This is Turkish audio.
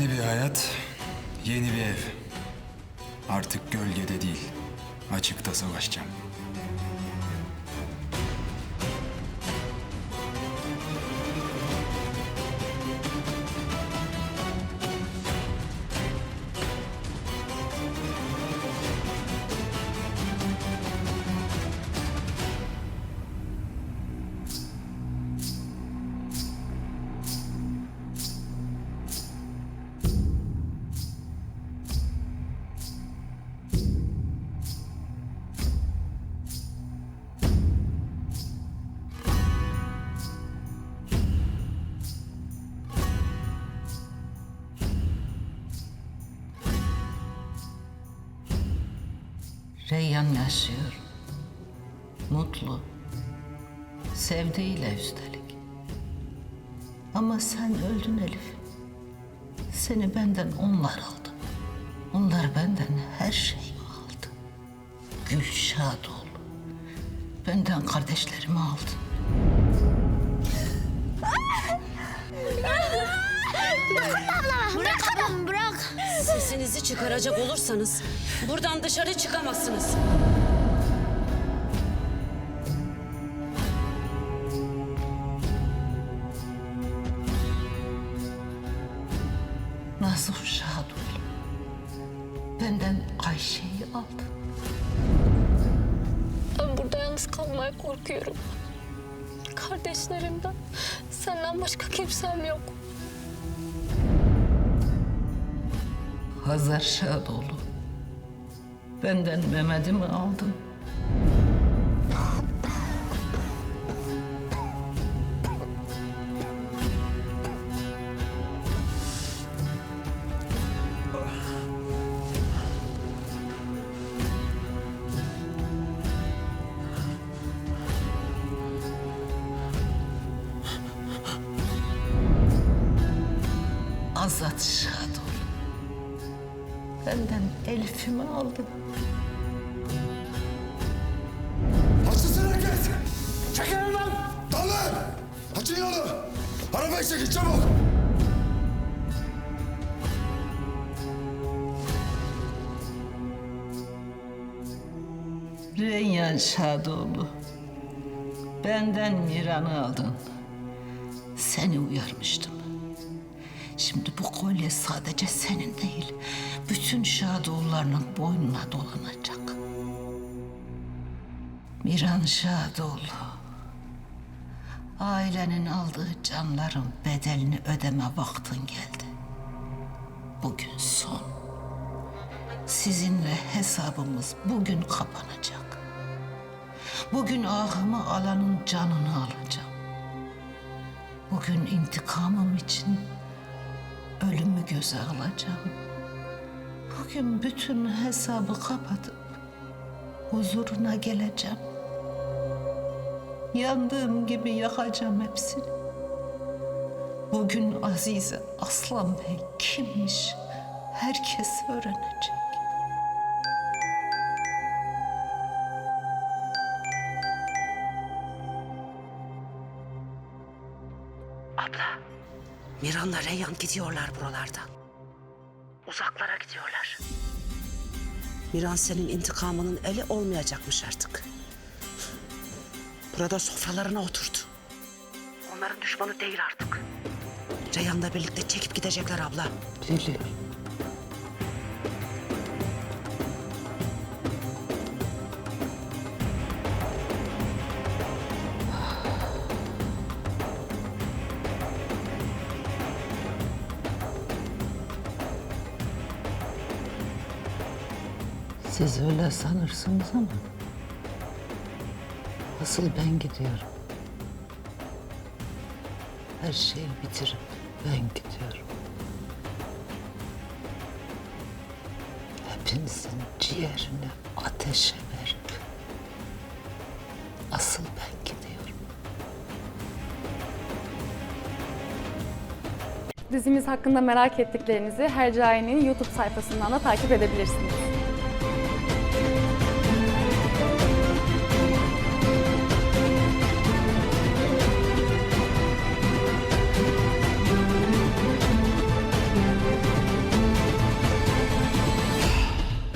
Yeni bir hayat, yeni bir ev. Artık gölgede değil, açıkta savaşacağım. Reyyan yaşıyor. Mutlu. Sevdiğiyle üstelik. Ama sen öldün Elif. Seni benden onlar aldı. Onlar benden her şeyi aldı. Gülşah ol. Benden kardeşlerimi aldı. Sesinizi çıkaracak olursanız buradan dışarı çıkamazsınız. Nasuh Şadol. Benden Ayşe'yi aldı. Ben burada yalnız kalmaya korkuyorum. Kardeşlerimden senden başka kimsem yok. Hazar Şadoğlu. Benden Mehmet'imi aldın. Azat Şadoğlu. Benden Elif'imi aldın. Açılsın herkes! Çekilin lan! Dalın! Açın yolu! Arabayı çekin çabuk! Reyyan Şadoğlu. Benden Miran'ı aldın. Seni uyarmıştım. Şimdi bu kolye sadece senin değil, bütün Şadoğullarının boynuna dolanacak. Miran Şadoğlu. Ailenin aldığı canların bedelini ödeme vaktin geldi. Bugün son. Sizinle hesabımız bugün kapanacak. Bugün ahımı alanın canını alacağım. Bugün intikamım için ölümü göze alacağım. Bugün bütün hesabı kapatıp huzuruna geleceğim. Yandığım gibi yakacağım hepsini. Bugün Azize Aslan Bey kimmiş herkes öğrenecek. Abla, Miran'la Reyhan gidiyorlar buralardan. Uzaklara gidiyorlar. Miran senin intikamının eli olmayacakmış artık. Burada sofralarına oturdu. Onların düşmanı değil artık. Reyhan'la birlikte çekip gidecekler abla. Biliyorum. Siz öyle sanırsınız ama asıl ben gidiyorum. Her şeyi bitirip ben gidiyorum. Hepinizin ciğerine ateşe verip asıl ben gidiyorum. Dizimiz hakkında merak ettiklerinizi Hercai'nin YouTube sayfasından da takip edebilirsiniz.